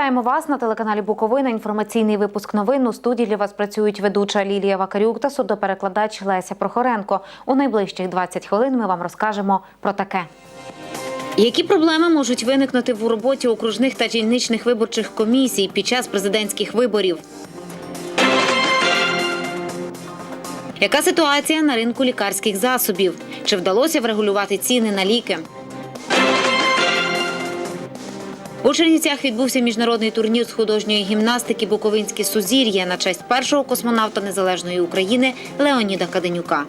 Вітаємо вас на телеканалі Буковина. Інформаційний випуск новин. У студії для вас працюють ведуча Лілія Вакарюк та судоперекладач Леся Прохоренко. У найближчих 20 хвилин ми вам розкажемо про таке. Які проблеми можуть виникнути в роботі окружних та дільничних виборчих комісій під час президентських виборів? Яка ситуація на ринку лікарських засобів? Чи вдалося врегулювати ціни на ліки? У Чернівцях відбувся міжнародний турнір з художньої гімнастики Буковинське сузір'я на честь першого космонавта незалежної України Леоніда Каденюка.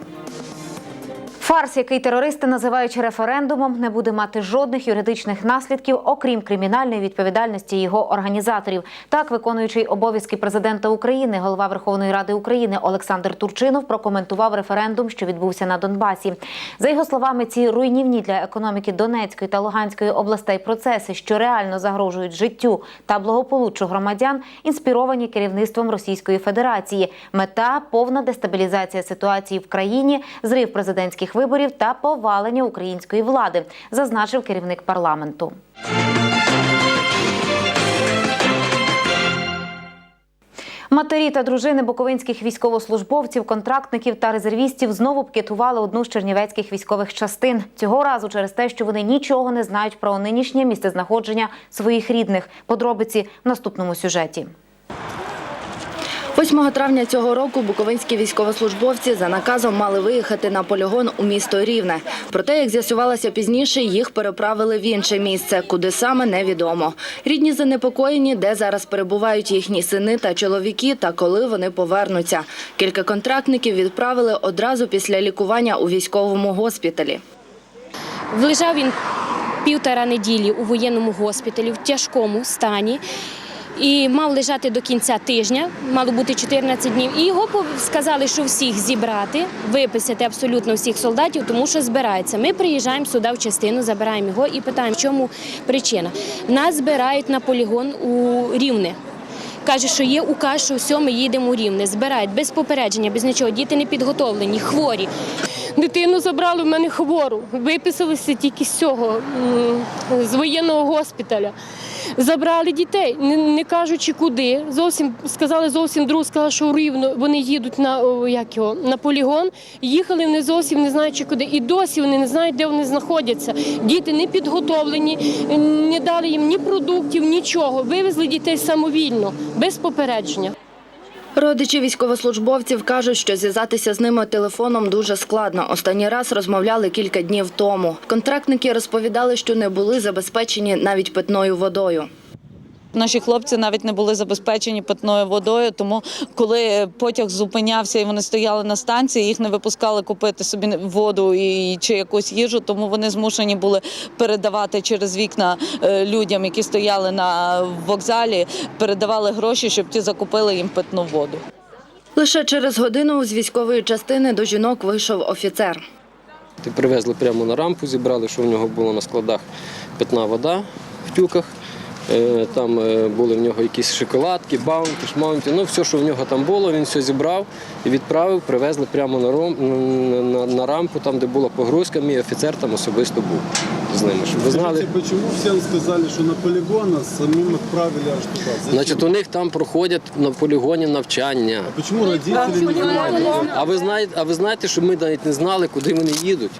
Фарс, який терористи називають референдумом, не буде мати жодних юридичних наслідків, окрім кримінальної відповідальності його організаторів. Так, виконуючий обов'язки президента України, голова Верховної Ради України Олександр Турчинов прокоментував референдум, що відбувся на Донбасі. За його словами, ці руйнівні для економіки Донецької та Луганської областей процеси, що реально загрожують життю та благополуччю громадян, інспіровані керівництвом Російської Федерації. Мета повна дестабілізація ситуації в країні, зрив президентських виборів та повалення української влади, зазначив керівник парламенту. Матері та дружини буковинських військовослужбовців, контрактників та резервістів знову пікетували одну з чернівецьких військових частин. Цього разу через те, що вони нічого не знають про нинішнє місцезнаходження своїх рідних. Подробиці в наступному сюжеті. 8 травня цього року буковинські військовослужбовці за наказом мали виїхати на полігон у місто Рівне. Проте, як з'ясувалося пізніше, їх переправили в інше місце, куди саме невідомо. Рідні занепокоєні, де зараз перебувають їхні сини та чоловіки, та коли вони повернуться. Кілька контрактників відправили одразу після лікування у військовому госпіталі. Лежав він півтора неділі у воєнному госпіталі в тяжкому стані. І мав лежати до кінця тижня, мало бути 14 днів. І його сказали, що всіх зібрати, виписати абсолютно всіх солдатів, тому що збирається. Ми приїжджаємо сюди в частину, забираємо його і питаємо, в чому причина. Нас збирають на полігон у Рівне. Каже, що є указ, що все, ми їдемо у Рівне. Збирають без попередження, без нічого. Діти не підготовлені, хворі. Дитину забрали в мене хвору. Виписалися тільки з цього, з воєнного госпіталя. Забрали дітей, не, кажучи куди. Зовсім сказали зовсім друг, сказали, що рівно вони їдуть на як його на полігон. Їхали вони зовсім не знаючи куди. І досі вони не знають, де вони знаходяться. Діти не підготовлені, не дали їм ні продуктів, нічого. Вивезли дітей самовільно, без попередження. Родичі військовослужбовців кажуть, що зв'язатися з ними телефоном дуже складно. Останній раз розмовляли кілька днів тому. Контрактники розповідали, що не були забезпечені навіть питною водою. Наші хлопці навіть не були забезпечені питною водою, тому коли потяг зупинявся і вони стояли на станції, їх не випускали купити собі воду і чи якусь їжу, тому вони змушені були передавати через вікна е, людям, які стояли на вокзалі, передавали гроші, щоб ті закупили їм питну воду. Лише через годину з військової частини до жінок вийшов офіцер. Ти привезли прямо на рампу, зібрали, що в нього було на складах питна вода в тюках. Е, Там е, були в нього якісь шоколадки, баунті, шмаунті. Ну, все, що в нього там було, він все зібрав і відправив, привезли прямо на, ром, на, на, на рампу, там, де була погрузка. Мій офіцер там особисто був з ними. Щоб ви знали. Почему всем сказали, что на полигон, самим отправили аж? Зачем? Значить, у них там проходять на полігоні навчання. Почему родители не знали? А ви знаєте, а ви знаєте, що ми навіть не знали, куди вони їдуть?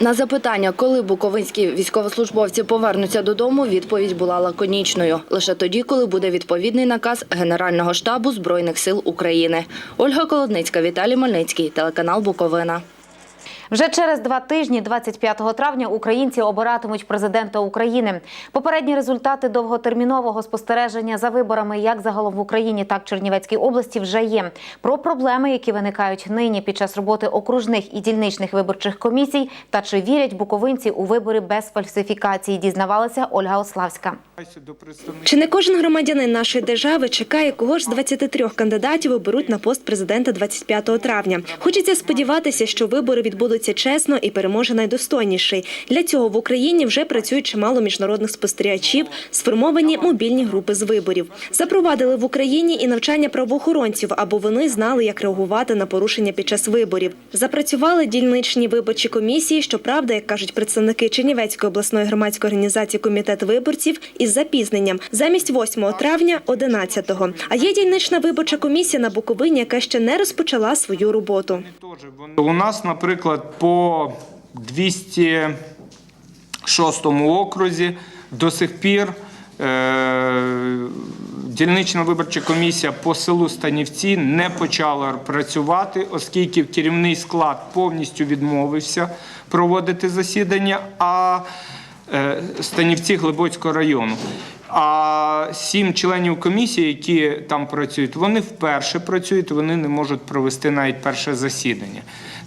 На запитання, коли буковинські військовослужбовці повернуться додому, відповідь була лаконічною. Лише тоді, коли буде відповідний наказ Генерального штабу Збройних сил України. Ольга Колодницька, Віталій Мальницький, телеканал Буковина. Вже через два тижні, 25 травня, українці обиратимуть президента України. Попередні результати довготермінового спостереження за виборами як загалом в Україні, так і Чернівецькій області вже є. Про проблеми, які виникають нині під час роботи окружних і дільничних виборчих комісій, та чи вірять буковинці у вибори без фальсифікації, дізнавалася Ольга Ославська. Чи не кожен громадянин нашої держави чекає, кого ж з 23 кандидатів оберуть на пост президента 25 травня? Хочеться сподіватися, що вибори відбудуться відбудуться чесно і переможе найдостойніший. Для цього в Україні вже працюють чимало міжнародних спостерігачів, сформовані мобільні групи з виборів. Запровадили в Україні і навчання правоохоронців, аби вони знали, як реагувати на порушення під час виборів. Запрацювали дільничні виборчі комісії. Щоправда, як кажуть представники Чернівецької обласної громадської організації комітет виборців із запізненням замість 8 травня 11-го. А є дільнична виборча комісія на Буковині, яка ще не розпочала свою роботу. У нас, наприклад, по 206 окрузі до сих пір е, дільнична виборча комісія по селу Станівці не почала працювати, оскільки керівний склад повністю відмовився проводити засідання, а е, Станівці Глибоцького району. А сім членів комісії, які там працюють, вони вперше працюють, вони не можуть провести навіть перше засідання.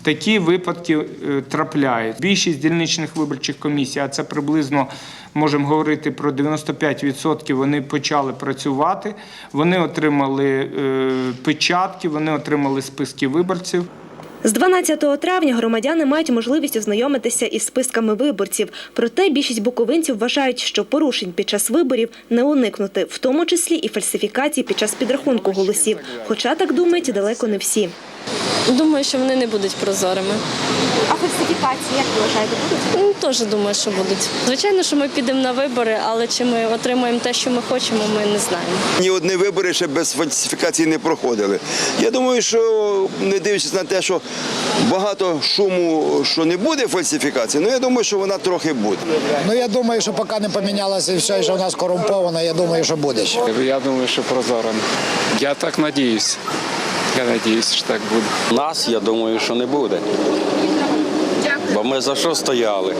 Такі випадки е, трапляють. Більшість дільничних виборчих комісій, а це приблизно можемо говорити про 95%, вони почали працювати. Вони отримали е, печатки, вони отримали списки виборців. З 12 травня громадяни мають можливість ознайомитися із списками виборців. Проте більшість буковинців вважають, що порушень під час виборів не уникнути, в тому числі і фальсифікацій під час підрахунку голосів. Хоча так думають далеко не всі. Думаю, що вони не будуть прозорими. А фальсифікації, як ви вважаєте, будуть? Ну, Теж думаю, що будуть. Звичайно, що ми підемо на вибори, але чи ми отримаємо те, що ми хочемо, ми не знаємо. Ні одні вибори ще без фальсифікації не проходили. Я думаю, що не дивлячись на те, що багато шуму, що не буде фальсифікації, ну я думаю, що вона трохи буде. Ну я думаю, що поки не помінялося і все, що в нас корумповано, я думаю, що буде ще. Я думаю, що прозоро. Я так надіюсь. Я надіюсь, що так буде. Нас, я думаю, що не буде. Бо ми за що стояли?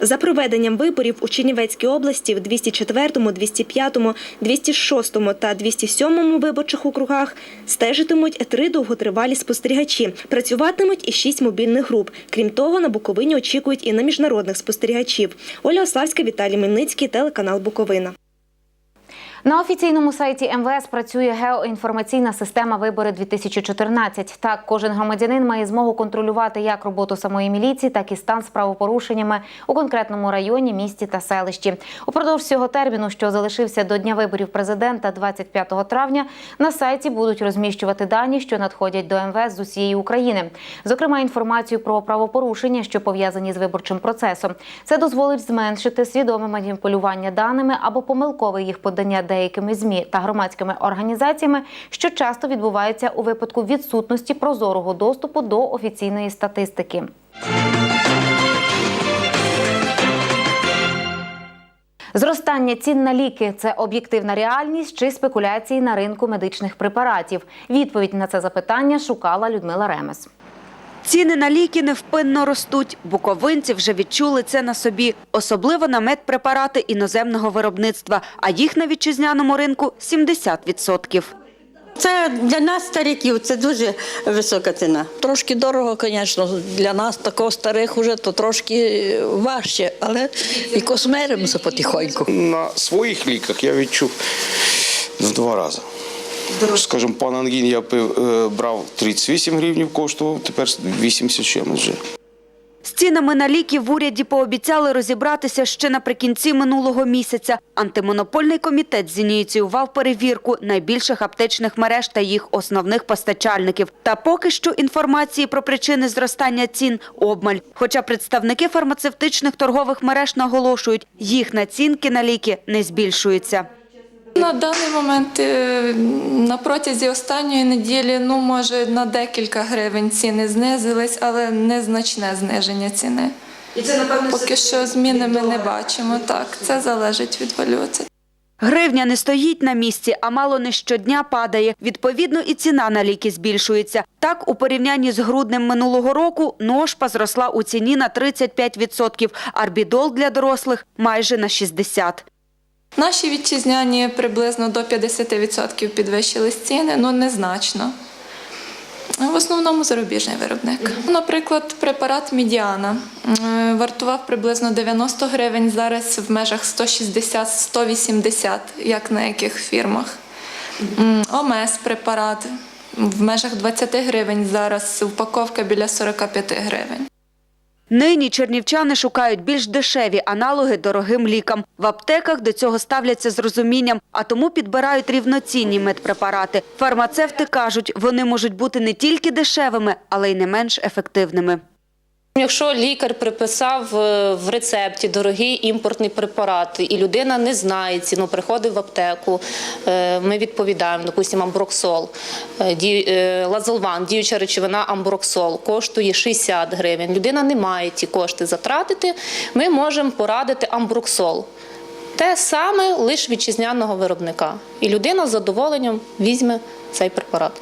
За проведенням виборів у Чернівецькій області в 204, 205, 206 та 207 виборчих округах стежитимуть три довготривалі спостерігачі. Працюватимуть і шість мобільних груп. Крім того, на Буковині очікують і на міжнародних спостерігачів. Оля Ославська, Віталій Мельницький, телеканал Буковина. На офіційному сайті МВС працює геоінформаційна система вибори 2014 Так, кожен громадянин має змогу контролювати як роботу самої міліції, так і стан з правопорушеннями у конкретному районі, місті та селищі. Упродовж цього терміну, що залишився до дня виборів президента 25 травня, на сайті будуть розміщувати дані, що надходять до МВС з усієї України. Зокрема, інформацію про правопорушення, що пов'язані з виборчим процесом. Це дозволить зменшити свідоме маніпулювання даними або помилкове їх подання деякими змі та громадськими організаціями, що часто відбувається у випадку відсутності прозорого доступу до офіційної статистики. Зростання цін на ліки це об'єктивна реальність чи спекуляції на ринку медичних препаратів. Відповідь на це запитання шукала Людмила Ремес. Ціни на ліки невпинно ростуть. Буковинці вже відчули це на собі, особливо на медпрепарати іноземного виробництва, а їх на вітчизняному ринку 70%. Це для нас, стариків, це дуже висока ціна. Трошки дорого, звісно, для нас, такого старих, уже то трошки важче, але і космеримося потихоньку. На своїх ліках я відчув в два рази. Скажімо, пан Ангін я пив, е, брав 38 гривень коштував, тепер 80 чимось вже. З цінами на ліки в уряді пообіцяли розібратися ще наприкінці минулого місяця. Антимонопольний комітет зініціював перевірку найбільших аптечних мереж та їх основних постачальників. Та поки що інформації про причини зростання цін обмаль. Хоча представники фармацевтичних торгових мереж наголошують, їх націнки на ліки не збільшуються. На даний момент е, на протязі останньої неділі, ну може на декілька гривень ціни знизились, але незначне зниження ціни. І це напевно Поки що зміни ми не бачимо. Так, це залежить від валюти. Гривня не стоїть на місці, а мало не щодня падає. Відповідно, і ціна на ліки збільшується. Так, у порівнянні з груднем минулого року ножпа зросла у ціні на 35%, арбідол для дорослих – майже на 60%. Наші вітчизняні приблизно до 50% підвищились ціни, ну незначно. В основному зарубіжний виробник. Наприклад, препарат Мідіана е, вартував приблизно 90 гривень, зараз в межах 160-180, як на яких фірмах. ОМЕС препарат в межах 20 гривень, зараз упаковка біля 45 гривень. Нині чернівчани шукають більш дешеві аналоги дорогим лікам. В аптеках до цього ставляться з розумінням, а тому підбирають рівноцінні медпрепарати. Фармацевти кажуть, вони можуть бути не тільки дешевими, але й не менш ефективними. Якщо лікар приписав е, в рецепті дорогий імпортний препарат, і людина не знає ціну, приходить в аптеку, е, ми відповідаємо, допустимо, амброксол, е, лазолван, діюча речовина амброксол, коштує 60 гривень. Людина не має ті кошти затратити, ми можемо порадити амброксол. Те саме лише вітчизняного виробника. І людина з задоволенням візьме цей препарат.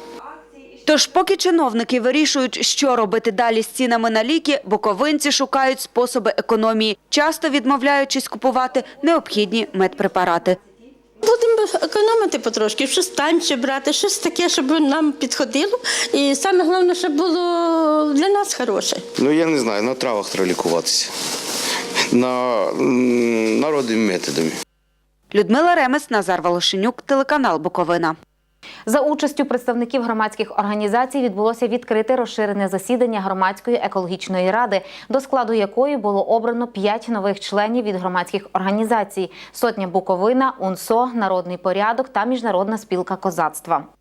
Тож, поки чиновники вирішують, що робити далі з цінами на ліки, буковинці шукають способи економії, часто відмовляючись купувати необхідні медпрепарати. Будемо економити потрошки, щось танче брати, щось таке, щоб нам підходило. І саме головне, щоб було для нас хороше. Ну я не знаю, на травах треба лікуватися. На м, народними методами. Людмила Ремес, Назар Волошенюк, телеканал Буковина. За участю представників громадських організацій відбулося відкрите розширене засідання громадської екологічної ради, до складу якої було обрано п'ять нових членів від громадських організацій: Сотня Буковина, УНСО, Народний порядок та Міжнародна спілка козацтва.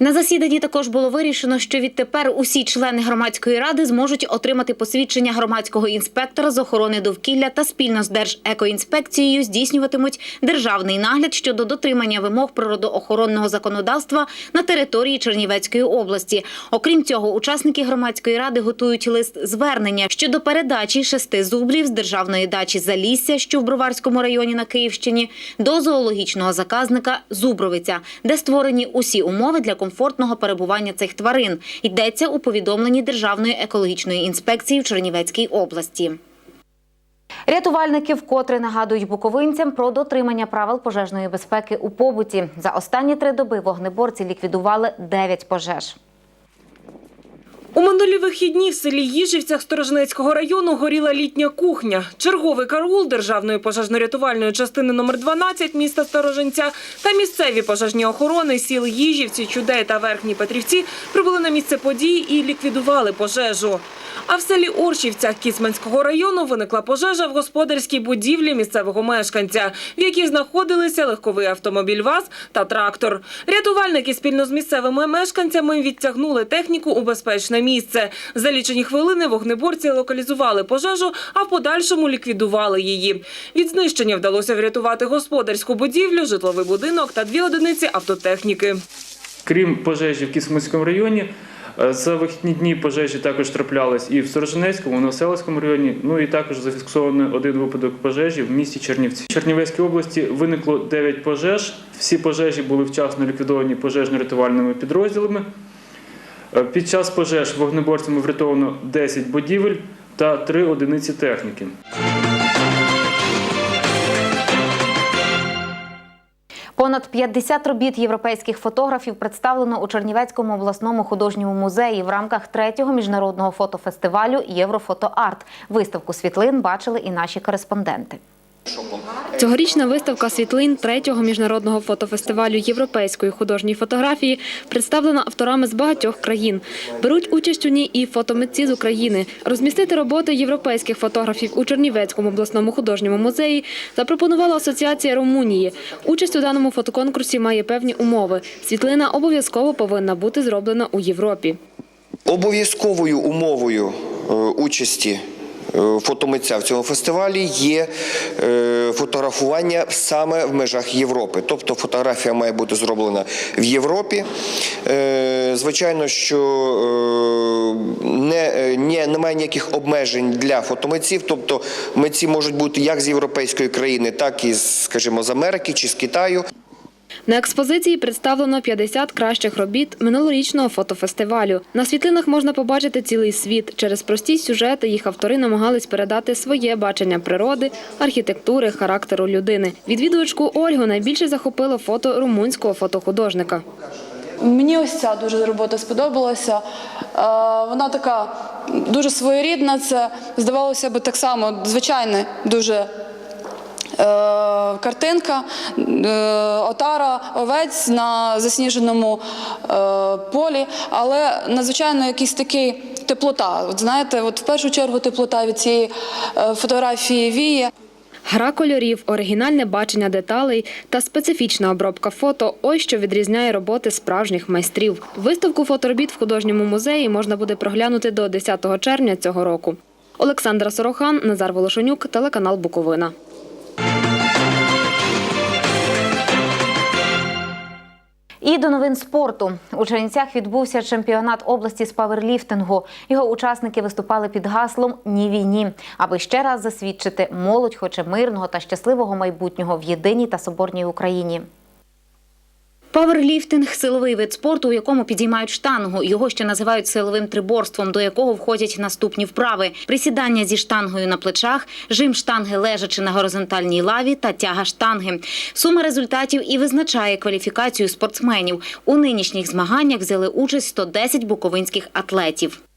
На засіданні також було вирішено, що відтепер усі члени громадської ради зможуть отримати посвідчення громадського інспектора з охорони довкілля та спільно з Держекоінспекцією здійснюватимуть державний нагляд щодо дотримання вимог природоохоронного законодавства на території Чернівецької області. Окрім цього, учасники громадської ради готують лист звернення щодо передачі шести зубрів з державної дачі Залісся, що в Броварському районі на Київщині, до зоологічного заказника Зубровиця, де створені усі умови для комфортного перебування цих тварин. Йдеться у повідомленні Державної екологічної інспекції в Чернівецькій області. Рятувальники вкотре нагадують буковинцям про дотримання правил пожежної безпеки у побуті. За останні три доби вогнеборці ліквідували 9 пожеж. У минулі вихідні в селі Їжівцях Сторожнецького району горіла літня кухня. Черговий караул Державної пожежно-рятувальної частини номер 12 міста Сторожинця та місцеві пожежні охорони сіл Їжівці, Чудей та Верхні Петрівці прибули на місце події і ліквідували пожежу. А в селі Оршівцях Кіцманського району виникла пожежа в господарській будівлі місцевого мешканця, в якій знаходилися легковий автомобіль ВАЗ та трактор. Рятувальники спільно з місцевими мешканцями відтягнули техніку у безпечне місце. За лічені хвилини вогнеборці локалізували пожежу, а в подальшому ліквідували її. Від знищення вдалося врятувати господарську будівлю, житловий будинок та дві одиниці автотехніки. Крім пожежі в Кіцманському районі, е, за вихідні дні пожежі також траплялись і в Сторожинецькому, і в Новоселицькому районі. Ну і також зафіксований один випадок пожежі в місті Чернівці. В Чернівецькій області виникло 9 пожеж. Всі пожежі були вчасно ліквідовані пожежно-рятувальними підрозділами. Е, Під час пожеж вогнеборцями врятовано 10 будівель та 3 одиниці техніки. Понад 50 робіт європейських фотографів представлено у Чернівецькому обласному художньому музеї в рамках третього міжнародного фотофестивалю Єврофотоарт. Виставку світлин бачили і наші кореспонденти. Цьогорічна виставка світлин третього міжнародного фотофестивалю європейської художньої фотографії представлена авторами з багатьох країн. Беруть участь у ній і фотомитці з України. Розмістити роботи європейських фотографів у Чернівецькому обласному художньому музеї запропонувала Асоціація Румунії. Участь у даному фотоконкурсі має певні умови. Світлина обов'язково повинна бути зроблена у Європі. Обов'язковою умовою е, участі фотомитця в цьому фестивалі є е, фотографування саме в межах Європи. Тобто фотографія має бути зроблена в Європі. Е, Звичайно, що е, не, е, не, немає ніяких обмежень для фотомитців, тобто митці можуть бути як з європейської країни, так і, скажімо, з Америки чи з Китаю. На експозиції представлено 50 кращих робіт минулорічного фотофестивалю. На світлинах можна побачити цілий світ. Через прості сюжети їх автори намагались передати своє бачення природи, архітектури, характеру людини. Відвідувачку Ольгу найбільше захопило фото румунського фотохудожника. Мені ось ця дуже робота сподобалася. Е, Вона така дуже своєрідна. Це здавалося б так само звичайне дуже. Е, Картинка, е, отара, овець на засніженому е, полі, але надзвичайно якийсь такий теплота. От знаєте, от в першу чергу теплота від цієї фотографії віє. Гра кольорів, оригінальне бачення деталей та специфічна обробка фото – ось що відрізняє роботи справжніх майстрів. Виставку фоторобіт в художньому музеї можна буде проглянути до 10 червня цього року. Олександра Сорохан, Назар Волошенюк, телеканал Буковина. І до новин спорту. У Чернівцях відбувся чемпіонат області з паверліфтингу. Його учасники виступали під гаслом Ні війні, аби ще раз засвідчити молодь хоче мирного та щасливого майбутнього в єдиній та соборній Україні. Паверліфтинг – силовий вид спорту, у якому підіймають штангу. Його ще називають силовим триборством, до якого входять наступні вправи: присідання зі штангою на плечах, жим штанги лежачи на горизонтальній лаві та тяга штанги. Сума результатів і визначає кваліфікацію спортсменів. У нинішніх змаганнях взяли участь 110 буковинських атлетів.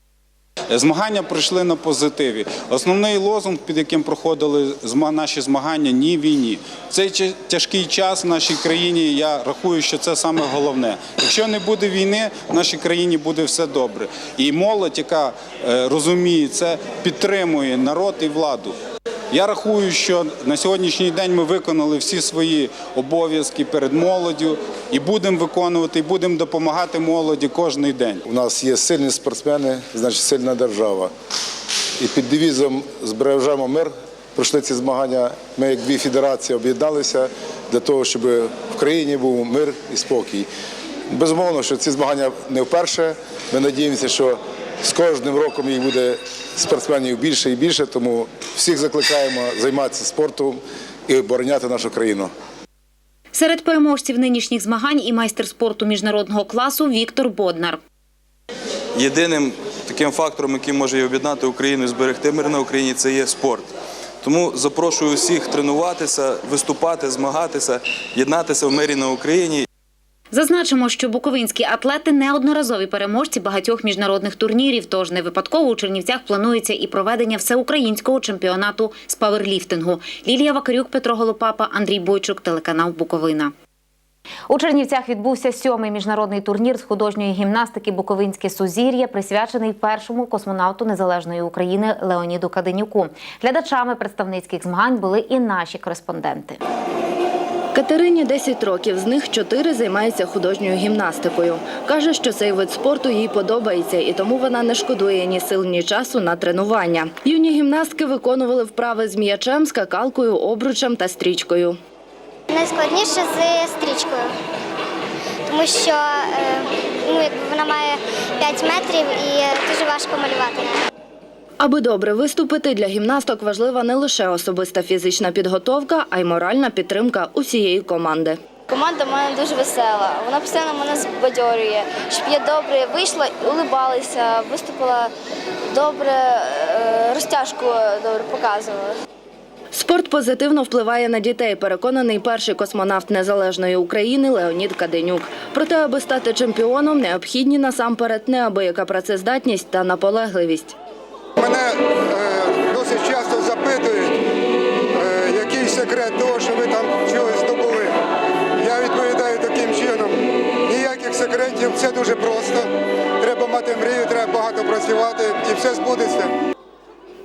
Змагання пройшли на позитиві. Основний лозунг, під яким проходили наші змагання ні війні. В Цей тяжкий час в нашій країні. Я рахую, що це саме головне. Якщо не буде війни, в нашій країні буде все добре. І молодь, яка е, розуміє це, підтримує народ і владу. Я рахую, що на сьогоднішній день ми виконали всі свої обов'язки перед молоддю і будемо виконувати, і будемо допомагати молоді кожен день. У нас є сильні спортсмени, значить сильна держава. І під девізом збережемо мир пройшли ці змагання. Ми, як дві федерації, об'єдналися для того, щоб в країні був мир і спокій. Безумовно, що ці змагання не вперше. Ми надіємося, що з кожним роком їх буде спортсменів більше і більше, тому всіх закликаємо займатися спортом і обороняти нашу країну. Серед переможців нинішніх змагань і майстер спорту міжнародного класу Віктор Боднар. єдиним таким фактором, який може об'єднати Україну і зберегти мир на Україні, це є спорт. Тому запрошую усіх тренуватися, виступати, змагатися, єднатися в мирі на Україні. Зазначимо, що буковинські атлети неодноразові переможці багатьох міжнародних турнірів. Тож не випадково у Чернівцях планується і проведення всеукраїнського чемпіонату з паверліфтингу. Лілія Вакарюк, Петро Голопапа, Андрій Бойчук, телеканал Буковина. У Чернівцях відбувся сьомий міжнародний турнір з художньої гімнастики Буковинське сузір'я, присвячений першому космонавту незалежної України Леоніду Каденюку. Глядачами представницьких змагань були і наші кореспонденти. Катерині 10 років, з них 4 займаються художньою гімнастикою. Каже, що цей вид спорту їй подобається, і тому вона не шкодує ні сил, ні часу на тренування. Юні гімнастки виконували вправи з м'ячем, скакалкою, обручем та стрічкою. Найскладніше з стрічкою, тому що е, ну, вона має 5 метрів і дуже важко малювати. Аби добре виступити, для гімнасток важлива не лише особиста фізична підготовка, а й моральна підтримка усієї команди. Команда в мене дуже весела. Вона постійно мене збадьорює, щоб я добре вийшла, улибалася, виступила добре, е, розтяжку добре показувала. Спорт позитивно впливає на дітей, переконаний перший космонавт незалежної України Леонід Каденюк. Проте, аби стати чемпіоном, необхідні насамперед неабияка працездатність та наполегливість. Мене е, досить часто запитують, е, який секрет того, що ви там чогось здобули. Я відповідаю таким чином. Ніяких секретів, все дуже просто. Треба мати мрію, треба багато працювати і все збудеться.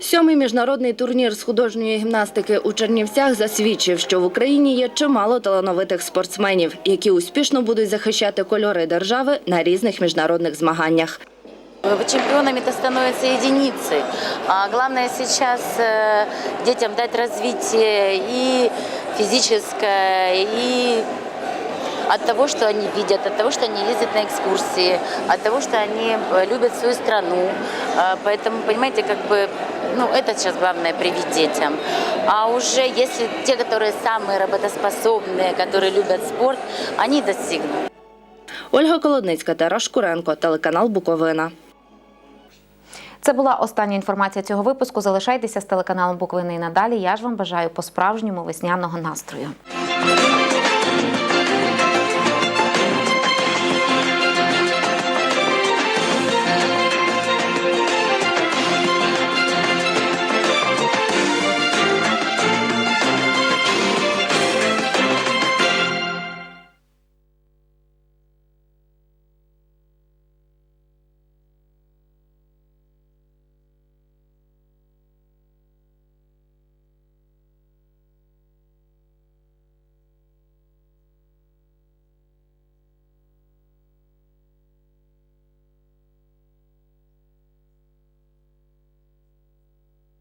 Сьомий міжнародний турнір з художньої гімнастики у Чернівцях засвідчив, що в Україні є чимало талановитих спортсменів, які успішно будуть захищати кольори держави на різних міжнародних змаганнях. Чемпионами это становятся единицы. А главное сейчас э, детям дать развитие и физическое, и от того, что они видят, от того, что они ездят на экскурсии, от того, что они э, любят свою страну. А, Поэтому, понимаете, как бы, ну, это сейчас главное привить детям. А уже если те, которые самые работоспособные, которые любят спорт, они достигнут. Ольга Колодницька, Тарас Шкуренко, телеканал Буковина. Це була остання інформація цього випуску. Залишайтеся з телеканалом Буквини і надалі. Я ж вам бажаю по-справжньому весняного настрою.